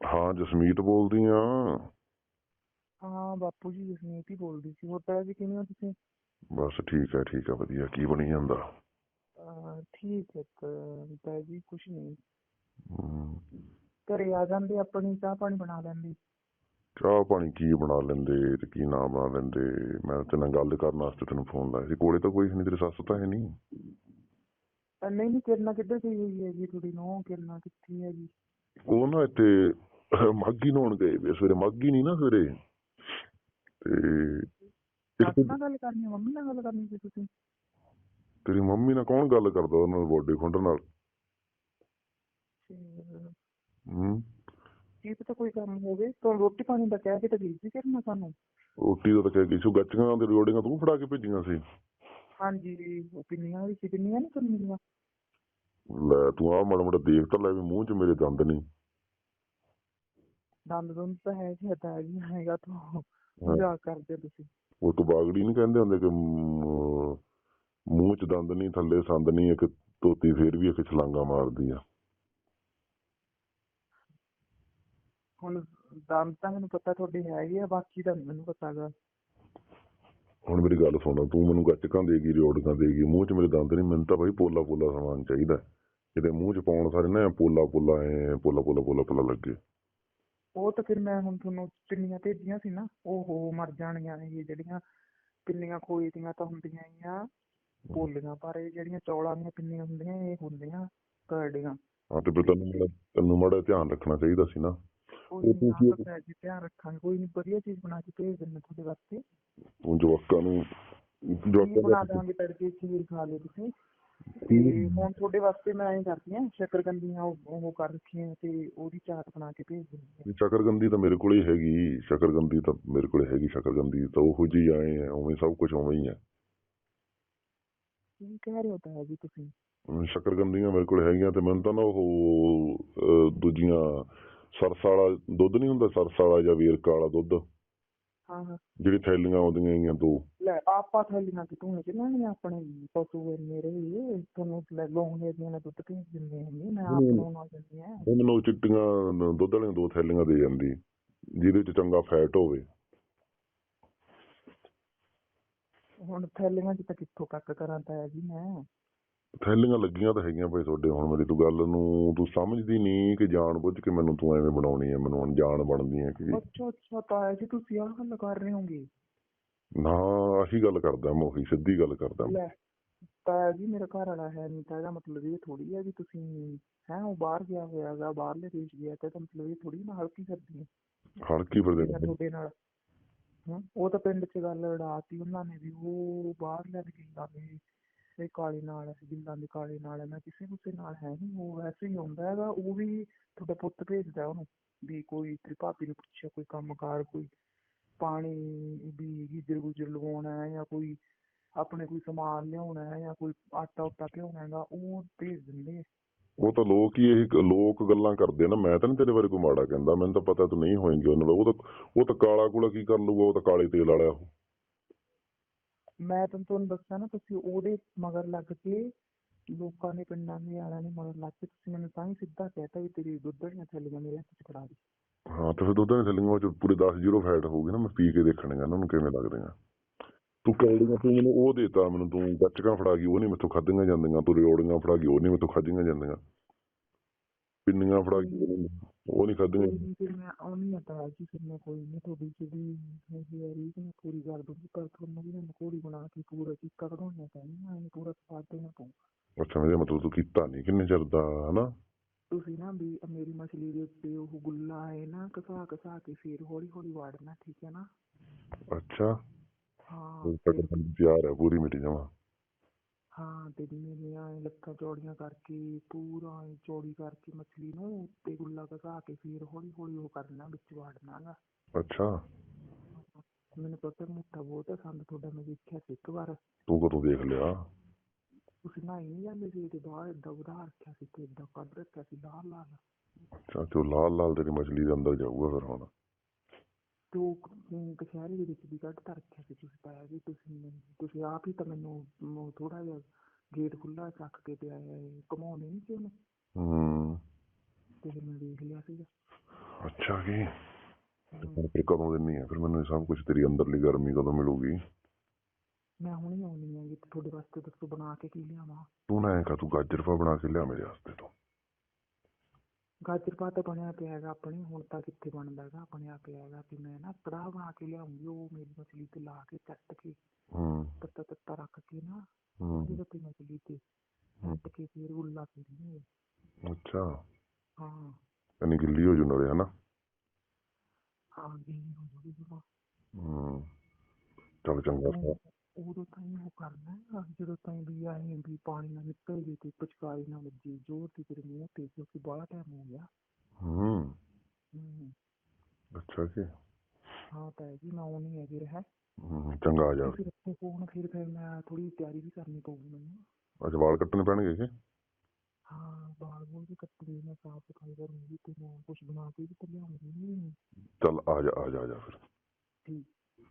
ਹਾਂ ਜਸਮੀਤ ਬੋਲਦੀ ਆ। ਹਾਂ ਬਾਪੂ ਜੀ ਜਸਮੀਤ ਹੀ ਬੋਲਦੀ ਸੀ। ਹੋਰ ਤਾਂ ਜੀ ਕਿਵੇਂ ਹੋ ਤੁਸੀਂ? ਬਸ ਠੀਕ ਹੈ ਠੀਕ ਹੈ ਵਧੀਆ। ਕੀ ਬਣੀ ਜਾਂਦਾ? ਅਹ ਠੀਕ ਹੈ ਤਾਂ ਜੀ ਕੁਛ ਨਹੀਂ। ਹਮ, ਘਰੇ ਆ ਜਾਂਦੇ ਆਪਣੀ ਚਾਹ ਪਾਣੀ ਬਣਾ ਲੈਂਦੀ। ਚਾਹ ਪਾਣੀ ਕੀ ਬਣਾ ਲੈਂਦੇ ਤੇ ਕੀ ਨਾ ਬਣਾ ਲੈਂਦੇ? ਮੈਂ ਤੇ ਨਾਲ ਗੱਲ ਕਰਨ ਵਾਸਤੇ ਤੈਨੂੰ ਫੋਨ ਲਾਇਆ ਸੀ। ਕੋਲੇ ਤਾਂ ਕੋਈ ਨਹੀਂ ਤੇਰੀ ਸੱਸ ਤਾਂ ਹੈ ਨਹੀਂ ਅਹ ਨਹੀਂ ਨਹੀਂ ਕਿਰਨਾ ਕਿੱਧਰ ਗਈ ਹੋਈ ਹੈ ਜੀ ਤੁਹਾਡੀ ਨੂੰ? ਕਿਰਨਾ ਕਿੱਥੇ ਹੈ ਜੀ? ਉਹ ਨਾ ਇੱਥੇ ਮਾਗੀ ਨਹਾਉਣ ਗਏ ਵੇ ਸਵੇਰੇ ਮਾਗੀ ਨਹੀਂ ਨਾ ਸਵੇਰੇ। ਤੇ ਇੱਕ ਨਾਲ ਗੱਲ ਕਰਨੀ ਹੈ ਮੰਮੀ ਨਾਲ ਗੱਲ ਕਰਨੀ ਸੀ ਤੁਸੀਂ? ਤੇਰੀ ਮੰਮੀ ਨਾਲ ਕੌਣ ਗੱਲ ਕਰਦਾ ਉਹਨਾਂ ਨਾਲ ਬੋਡੀ ਖੁੰਡਣ ਨਾਲ? ਤੇ ਹੂੰ। ਕੀ ਪਤਾ ਕੋਈ ਕੰਮ ਹੋਵੇ ਤਾਂ ਰੋਟੀ ਪਾਣੀ ਦਾ ਕਹਿ ਕੇ ਤਾਂ ਗਈ ਸੀ ਕਿਰਨਾ ਸਾਨੂੰ। ਰੋਟੀ ਦਾ ਤਾਂ ਕਹਿ ਗਈ ਸੀ ਗੱਚੀਆਂ ਦੇ ਰਿਓੜੀਆਂ ਤੂੰ ਫੜਾ ਕੇ ਭੇਜੀਆਂ ਸੀ। ਹਾਂਜੀ ਉਹ ਪਿੰਨੀਆਂ ਵੀ ਸੀ ਪਿੰਨੀਆਂ ਨਹੀਂ ਕਰਨੀਆਂ? ਲੈ ਤੂੰ ਆ ਮਾੜਾ ਮਾੜਾ ਦੇਖ ਤਾਂ ਲੈ ਵੀ ਮੂੰਹ 'ਚ ਮੇਰੇ ਦੰਦ ਨਹੀਂ ਦੰਦ ਦੁੰਦ ਤਾਂ ਹੈ ਜੀ ਹਟਾ ਜੀ ਹੈਗਾ ਤਾਂ। ਮਜ਼ਾਕ ਕਰਦੇ ਤੁਸੀਂ। ਉਹ ਤੋਂ ਬਾਗੜੀ ਨਹੀਂ ਕਹਿੰਦੇ ਹੁੰਦੇ ਕਿ ਮ, ਮੂੰਹ 'ਚ ਦੰਦ ਨਹੀਂ ਥੱਲੇ ਸੰਦ ਨਹੀਂ ਇੱਕ ਤੋਤੀ ਫੇਰ ਵੀ ਇੱਕ ਛਲਾਂਗਾ ਮਾਰਦੀ ਆ। ਹੁਣ ਦੰਦ ਤਾਂ ਮੈਨੂੰ ਪਤਾ ਤੁਹਾਡੇ ਹੈਗੇ ਆ ਬਾਕੀ ਤਾਂ ਨੀ ਮੈਨੂੰ ਪਤਾਗਾ। ਹੁਣ ਮੇਰੀ ਗੱਲ ਸੁਣ ਤੂੰ ਮੈਨੂੰ ਗੱਚਕਾਂ ਦੇਗੀ ਰਿਓੜੀਆਂ ਦੇਗੀ? ਮੂੰਹ 'ਚ ਮੇਰੇ ਦੰਦ ਨਹੀਂ ਮੈਨੂੰ ਤਾਂ ਭਾਈ ਪੋਲਾ ਪੋਲਾ ਸਮਾਨ ਚਾਹੀਦਾ ਕਿਤੇ ਮੂੰਹ 'ਚ ਪਾਉਣ ਸਾਰੇ ਨਾ ਪੋਲਾ ਪੋਲਾ ਐ ਪੋਲਾ ਪੋਲਾ ਪੋਲਾ ਪੋਲਾ ਲੱਗੇ। ਉਹ ਤਾਂ ਫਿਰ ਮੈਂ ਹੁਣ ਤੁਹਾਨੂੰ ਪਿੰਨੀਆਂ ਭੇਜੀਆਂ ਸੀ ਨਾ ਉਹ ਮਰ ਜਾਣੀਆਂ ਇਹ ਜਿਹੜੀਆਂ ਪਿੰਨੀਆਂ ਖੋਏ ਦੀਆਂ ਤਾਂ ਹੁੰਦੀਆਂ ਹੀ ਆ। ਪੋਲੀਆਂ ਪਰ ਇਹ ਜਿਹੜੀਆਂ ਚੌਲਾਂ ਦੀਆਂ ਪਿੰਨੀਆਂ ਹੁੰਦੀਆਂ ਇਹ ਹੁੰਦੀਆਂ ਕਰਡੀਆਂ ਹਾਂ ਤੇ ਫਿਰ ਤੈਨੂੰ ਮਾੜਾ ਤੈਨੂੰ ਮਾੜਾ ਧਿਆਨ ਰੱਖਣਾ ਚਾਹੀਦਾ ਸੀ ਨਾ। ਕੋਈ ਉਹ ਨੀ ਤੁਸੀਂ- ਆਪਾਂ ਭੈਣ ਜੀ ਧਿਆਨ ਰੱਖਾਂਗੇ ਕੋਈ ਨਹੀਂ ਵਧੀਆ ਚੀਜ਼ ਬਣਾ ਕੇ ਭੇਜ ਦਿੰਦੇ ਤੁਹਾਡੇ ਵਾਸਤੇ। ਤੂੰ ਜਵਾਕਾਂ ਨੂੰ ਜਵਾਕਾਂ ਬਣਾ ਦਾ ਦਾਂਗੇ ਤੜਕੇ ਖੀਰ ਖਾ ਲਿਓ ਤੁਸੀਂ। ਤੇ ਹੁਣ ਤੁਹਾਡੇ ਵਾਸਤੇ ਮੈਂ ਐਂ ਕਰਦੀ ਆ ਸ਼ੱਕਰਕੰਦੀਆਂ ਉਹ ਉਹ ਕਰ ਰੱਖੀਆਂ ਤੇ ਉਹਦੀ ਚਾਟ ਬਣਾ ਕੇ ਭੇਜ ਦਿੰਦੀ ਆ ਸ਼ਕਰਗੰਦੀ ਤਾਂ ਮੇਰੇ ਕੋਲ ਹੀ ਹੈਗੀ ਸ਼ਕਰਗੰਦੀ ਤਾਂ ਮੇਰੇ ਕੋਲ ਹੈਗੀ ਸ਼ਕਰਗੰਦੀ ਤਾਂ ਉਹੋ ਜਿਹੀ ਆਏ ਆ ਉਵੇਂ ਸਭ ਕੁਝ ਉਵੇਂ ਹੀ ਆ ਕੀ ਕਹਿ ਰਹੇ ਹੋ ਤਾਂ ਜੀ ਤੁਸੀਂ? ਅਮ ਸ਼ਕਰਗੰਦੀਆਂ ਮੇਰੇ ਕੋਲ ਹੈਗੀਆਂ ਤੇ ਮੈਨੂੰ ਤਾਂ ਨਾ ਉਹ ਅਹ, ਦੂਜੀਆਂ ਸਰਸਾ ਵਾਲਾ ਦੁੱਧ ਨਹੀਂ ਹੁੰਦਾ ਸਰਸਾ ਵਾਲਾ ਜਾਂ ਵੇਰਕਾ ਵਾਲਾ ਦੁੱਧ? ਹਾਂ ਹਾਂ। ਜਿਹੜੀ ਥੈਲੀਆਂ ਆਉਂਦੀਆਂ ਹੈਗੀਆਂ ਦੋ। ਲੈ ਆਪਾਂ ਥੈਲੀਆਂ ਕਿ ਤੂੰ ਚੱਲਣਗੇ ਆਪਣੇ ਪਸ਼ੂ ਇੰਨੇ ਰਹੇ ਤੁਹਾਨੂੰ ਲੈ ਲੋਹਣੇ ਦੀਆਂ ਨੇ ਦੁੱਧ ਭੇਜ ਦਿੰਦੇ ਹੈਗੇ ਮੈਂ ਆਪ ਨੂੰ ਨਾਲ ਦਿੰਦੀ ਆ ਮੈਨੂੰ ਚਿੱਟੀਆਂ ਨ- ਦੁੱਧ ਵਾਲੀਆਂ ਦੋ ਥੈਲੀਆਂ ਦੇ ਜਾਂਦੀ ਜਿਹਦੇ ਚ ਚੰਗਾ ਫੈਟ ਹੋਵੇ। ਹੁਣ ਥੈਲੀਆਂ ਚ ਤਾਂ ਕਿੱਥੋਂ ਕੱਕ ਕਰਾਂ ਤਾਂ ਜੀ ਮੈਂ। ਥੈਲੀਆਂ ਲੱਗੀਆਂ ਤਾਂ ਹੈਗੀਆਂ ਭਾਈ ਤੁਹਾਡੇ ਹੁਣ ਮੇਰੀ ਤੂੰ ਗੱਲ ਨੂੰ ਤੂੰ ਸਮਝਦੀ ਨਹੀਂ ਕਿ ਜਾਣ ਬੁੱਝ ਕੇ ਮੈਨੂੰ ਤੂੰ ਐਵੇਂ ਬਣਾਉਣੀ ਹੈ ਮੈਨੂੰ ਅਣਜਾਣ ਬਣਦੀ ਹੈ ਕਿ ਅੱਛਾ ਅੱਛਾ ਤਾਂ ਜੀ ਤੁਸੀਂ ਆਹ ਗੱਲ ਕਰ ਰਹੇ ਹੋਗੇ। ਨਾ ਆਹੀ ਗੱਲ ਕਰਦਾ ਮੈਂ ਉਹੀ ਸਿੱਧੀ ਗੱਲ ਕਰਦਾ ਲੈ ਤਾਂ ਜੀ ਮੇਰਾ ਘਰ ਵਾਲਾ ਹੈ ਨਹੀਂ ਤਾਂ ਇਹਦਾ ਮਤਲਬ ਇਹ ਥੋੜੀ ਹੈ ਵੀ ਤੁਸੀਂ ਹੈ ਉਹ ਬਾਹਰ ਗਿਆ ਹੋਇਆਗਾ ਬਾਹਰਲੇ ਦੇਸ਼ ਗਿਆ ਤੇ ਮਤਲਬ ਇਹ ਥੋੜੀ ਨਾ ਹਲਕੀ ਕਰਦੀ ਹੈ। ਹਲਕੀ ਮੈਂ ਫਿਰਦੇ ਤੁਹਾਡੇ ਨਾਲ ਉਹ ਤਾਂ ਪਿੰਡ 'ਚ ਗੱਲ ਉਡਾਤੀ ਉਹਨਾਂ ਨੇ ਵੀ ਉਹ ਬਾਹਰ ਲੈ ਕੇ ਗਿਆ ਵੀ ਕਾਲੇ ਨਾਲ ਗਿੱਲਾਂ ਦੇ ਕਾਲੇ ਨਾਲ ਹੈ ਮੈਂ ਕਿਸੇ ਕਿਸੇ ਨਾਲ ਹੈ ਨਹੀਂ ਉਹ ਵੈਸੇ ਹੀ ਆਉਂਦਾ ਹੈਗਾ, ਉਹ ਵੀ ਤੁਹਾਡਾ ਪੁੱਤ ਭੇਜਦਾ ਉਹਨੂੰ, ਵੀ ਕੋਈ ਤੇਰੀ ਭਾਬੀ ਨੂੰ ਪੁੱਛਿਆ, ਕੋਈ ਕੰਮਕਾਰ ਕੋਈ ਪਾਣੀ ਵੀ ਗੀਜਰ ਗੁਜਰ ਲਵਾਉਣਾ ਹੈ, ਜਾਂ ਕੋਈ ਆਪਣੇ ਕੋਈ ਸਮਾਨ ਲਿਆਉਣਾ ਹੈ, ਜਾਂ ਕੋਈ ਆਟਾ ਉਟਾ ਪਿਆਉਣਾ ਹੈਗਾ, ਉਹ ਭੇਜ ਦਿੰਦੇ ਆ। ਉਹ ਤਾਂ ਲੋਕ ਹੀ ਇਹ ਲੋਕ ਗੱਲਾਂ ਕਰਦੇ ਨਾ, ਮੈਂ ਤਾਂ ਨਹੀਂ ਤੇਰੇ ਬਾਰੇ ਕੋਈ ਮਾੜਾ ਕਹਿੰਦਾ, ਮੈਨੂੰ ਤਾਂ ਪਤਾ ਤੂੰ ਨਹੀਂ ਹੋਏਂਗੀ ਉਹਨਾਂ ਦਾ, ਉਹ ਤਾਂ ਉਹ ਤਾਂ ਕਾਲਾ ਕੂਲਾ ਕੀ ਕਰ ਲੂਗਾ ਉਹ ਤਾਂ ਕਾਲੇ ਤੇਲ ਵਾਲਿਆ ਉਹ ਮੈਂ ਤਾਂ ਤੁਹਾਨੂੰ ਦੱਸਿਆ ਨਾ, ਤੁਸੀਂ ਉਹਦੇ ਮਗਰ ਲੱਗ ਕੇ ਲੋਕਾਂ ਨੇ, ਪਿੰਡਾਂ ਦੇ ਵਾਲਿਆਂ ਨੇ ਮਗਰ ਲੱਗ ਕੇ ਤੁਸੀਂ ਮੈਨੂੰ ਤਾਂ ਹੀ ਸਿੱਧਾ ਕਹਿਤਾ ਵੀ ਤੇਰੀ ਦੁੱਧ ਥੈਲੀਆਂ ਮੇਰੇ ਹੱਥ 'ਚ ਫੜਾ ਦੇ। ਹਾਂ ਤੇ ਫਿਰ ਦੁੱਧਾਂ ਦੀ ਥੈਲੀਆਂ ਚ ਪੂਰੇ 10 ਜ਼ੀਰੋ ਫੈਟ ਹੋਊਗੀ ਨਾ, ਮੈਂ ਪੀ ਕੇ ਦੇਖਣੀਆਂ ਉਹਨਾਂ ਨੂੰ ਕਿਵੇਂ ਲੱਗਦੀਆਂ। ਤੂੰ ਕੌੜੀਆਂ ਤੂੰ ਮੈਨੂੰ ਉਹ ਦੇਤਾ ਮੈਨੂੰ ਤੂੰ ਗੱਚਕਾਂ ਫੜਾ ਗਈ, ਉਹ ਨਹੀਂ ਮੈਥੋਂ ਖਾਧੀਆਂ ਜਾਂਦੀਆਂ, ਤੂੰ ਰਿਓੜੀਆਂ ਫੜਾ ਗਈ, ਉਹ ਨਹੀਂ ਮੈਥੋਂ ਖਾਧੀਆਂ ਜਾਂਦੀਆਂ। ਪਿੰਨੀਆਂ ਫੜਾ ਗਈ ਉਹ ਨਹੀਂ- ਉਹ ਨਹੀਂ ਖਾਧੀਆਂ। ਕੋਈ ਨੀ ਫਿਰ ਮੈਂ ਆਉਣੀ ਆ ਤਾਂ ਜੀ ਫਿਰ ਮੈਂ ਕੋਈ ਨਹੀਂ ਤੁਹਾਡੀ ਜਿਹੜੀ ਹੈਗੀ ਆ ਰੀਤ ਮੈਂ ਪੂਰੀ ਕਰ ਦੂੰਗੀ ਪਰ ਤੁਹਾਨੂੰ ਵੀ ਮੈਂ ਕੋੜੀ ਬਣਾ ਕੇ ਪੂਰਾ ਚੀਕਾ ਕਢਾਉਣੀਆਂ ਪੈਣੀਆਂ ਐਂ ਪੂਰਾ ਸਵਾਦ ਦੇਣਾ ਪਊ ਅੱਛਾ ਮੇਰੇ ਮਤਲਬ ਤੂੰ ਕੀਤਾ ਨਹੀਂ ਕਿੰਨੇ ਚਿਰ ਦਾ ਹਨਾ? ਤੁਸੀਂ ਨਾ ਵੀ ਮੇਰੀ ਮਛਲੀ ਦੇ ਉੱਤੇ ਉਹ ਗੁੱਲਾ ਹੈ ਨਾ ਘਸਾ ਘਸਾ ਕੇ ਫਿਰ ਹੌਲੀ ਹੌਲੀ ਵਾੜਨਾ ਠੀਕ ਹੈ ਨਾ? ਅੱਛਾ। ਹਾਂ ਤੱਕ ਪਿਆਰ ਹੈ ਪੂਰੀ ਮਿੱਟੀ ਜਾਵਾਂ ਹਾਂ ਤੇ ਮੇਰੀਆਂ ਐਂ ਲੱਤਾਂ ਚੌੜੀਆਂ ਕਰਕੇ ਪੂਰਾ ਐਂ ਚੌੜੀ ਕਰਕੇ ਮਛਲੀ ਨੂੰ ਉੱਤੇ ਗੁੱਲਾ ਘਸਾ ਕੇ ਫਿਰ ਹੌਲੀ ਹੌਲੀ ਉਹ ਕਰਨਾ ਵਿੱਚ ਵਾੜਨਾ ਗਾ ਅੱਛਾ। ਮੈਨੂੰ ਪਤਾ ਮੋਟਾ ਬਹੁਤ ਆ ਸੰਦ ਤੁਹਾਡਾ ਮੈਂ ਦੇਖਿਆ ਸੀ ਇੱਕ ਵਾਰ। ਤੂੰ ਕਦੋਂ ਦੇਖ ਲਿਆ? ਤੁਸੀਂ ਨਹਾਈ ਨਹੀਂ ਜਾਂਦੇ ਸੀ ਤੇ ਬਾਹਰ ਏਦਾਂ ਵਧਾ ਰੱਖਿਆ ਸੀ ਤੇ ਏਦਾਂ ਕੱਢ ਰੱਖਿਆ ਸੀ ਲਾਲ ਲਾਲ ਅੱਛਾ ਤੇ ਉਹ ਲਾਲ ਲਾਲ ਤੇਰੀ ਮਛਲੀ ਦੇ ਅੰਦਰ ਜਾਊਗਾ ਫਿਰ ਹੁਣ। ਤੇ ਉਹ ਕਚਹਿਰੀ ਦੇ ਵਿੱਚ ਵੀ ਕੱਢ ਤਾਂ ਰੱਖਿਆ ਸੀ ਤੁਸੀਂ ਪਾਇਆ ਜੀ ਤੁਸੀਂ ਤੁਸੀਂ ਆਪ ਹੀ ਤਾਂ ਮੈਨੂੰ ਥੋੜਾ ਜਿਹਾ ਗੇਟ ਖੁੱਲਾ ਰੱਖ ਕੇ ਤੇ ਆਏ ਘਮਾਉਂਦੇ ਨਹੀਂ ਸੀ ਉਹਨੂੰ। ਹੂੰ। ਤੇ ਫਿਰ ਮੈਂ ਦੇਖ ਲਿਆ ਸੀਗਾ। ਅੱਛਾ ਕੀ ਹਮ, ਹੁਣ ਫਿਰ ਕਦੋਂ ਦਿੰਨੀ ਆ? ਫਿਰ ਮੈਨੂੰ ਇਹ ਸਭ ਕੁਝ ਤੇਰੀ ਅੰਦਰਲੀ ਗਰਮੀ ਕਦੋਂ ਮਿਲੂਗੀ? ਮੈਂ ਹੁਣੇ ਆਉਣੀ ਤੇ ਤੁਹਾਡੇ ਵਾਸਤੇ ਦੱਸੋ ਬਣਾ ਕੇ ਕੀ ਲਿਆਵਾਂ? ਤੂੰ ਨਾ ਐਂ ਕਰ ਤੂੰ ਗਾਜਰ ਪਾ ਬਣਾ ਕੇ ਲਿਆ ਮੇਰੇ ਵਾਸਤੇ ਤੋਂ। ਗਾਜਰ ਪਾ ਤਾਂ ਬਣਿਆ ਪਿਆ ਹੈਗਾ ਆਪਣੇ ਹੁਣ ਤਾਂ ਕਿੱਥੇ ਬਣਦਾ ਹੈਗਾ ਬਣਿਆ ਪਿਆ ਹੈਗਾ ਤੇ ਮੈਂ ਨਾ ਕੜਾਹ ਬਣਾ ਕੇ ਲਿਆਉਂਗੀ ਉਹ ਮੇਰੀ ਮਛਲੀ ਤੇ ਲਾ ਕੇ ਚੱਟ ਕੇ ਹੂੰ। ਤੱਤਾ ਤੱਤਾ ਰੱਖ ਕੇ ਨਾ ਹੂੰ। ਉਹਦੇ ਤੇ ਮਛਲੀ ਤੇ ਚੱਟ ਕੇ ਫਿਰ ਉੱਲਾ ਫੇਰਨੀ ਅੱਛਾ। ਹਾਂ। ਇੰਨੀ ਗਿੱਲੀ ਹੋ ਜੂ ਨਾਲੇ ਹਨਾ? ਹਾਂ ਜੀ ਹੋ ਜੂਗੀ ਜਮਾ ਹੂੰ। ਚੱਲ ਚੰਗਾ ਭਰਾ। ਉਦੋਂ ਤਾਈਂ ਉਹ ਕਰਨਾ ਹੈਗਾ ਜਦੋਂ ਤਾਈਂ ਵੀ ਆਏ ਵੀ ਪਾਣੀ ਨਾ ਨਿਕਲ ਜੇ ਤੇ ਪਚਕਾਰੀ ਨਾ ਵੱਜੀ ਜ਼ੋਰ ਦੀ ਤੇਰੇ ਮੂੰਹ ਤੇ ਕਿਉਂਕਿ ਬਾਹਲਾ ਟਾਈਮ ਹੋ ਗਿਆ। ਹੂੰ। ਹੂੰ। ਅੱਛਾ ਕੀ ਹਾਂ ਤਾਂ ਜੀ ਮੈਂ ਉਹ ਨਹੀਂ ਹੈਗੀ ਰਿਹਾ। ਹੂੰ, ਚੰਗਾ ਆ ਜਾ ਫਿਰ ਇੱਥੇ ਫੋਨ ਫਿਰ ਫਿਰ ਮੈਂ ਥੋੜੀ ਤਿਆਰੀ ਵੀ ਕਰਨੀ ਪਊਗੀ ਮੈਨੂੰ। ਅੱਜ ਵਾਲ ਕੱਟਣੇ ਪੈਣਗੇ ਕਿ ਹਾਂ ਬਾਲ ਬੂਲ ਵੀ ਕੱਟਣੇ ਮੈਂ ਸਾਫ਼ ਸਫ਼ਾਈ ਕਰੂੰਗੀ ਤੇ ਮੈਂ ਕੁਝ ਬਣਾ ਕੇ ਵੀ ਤਾਂ ਲਿਆਉਂਗੀ। ਚੱਲ ਆ ਜਾ ਆ ਜਾ ਆ ਜਾ ਫਿਰ। ਠੀਕ।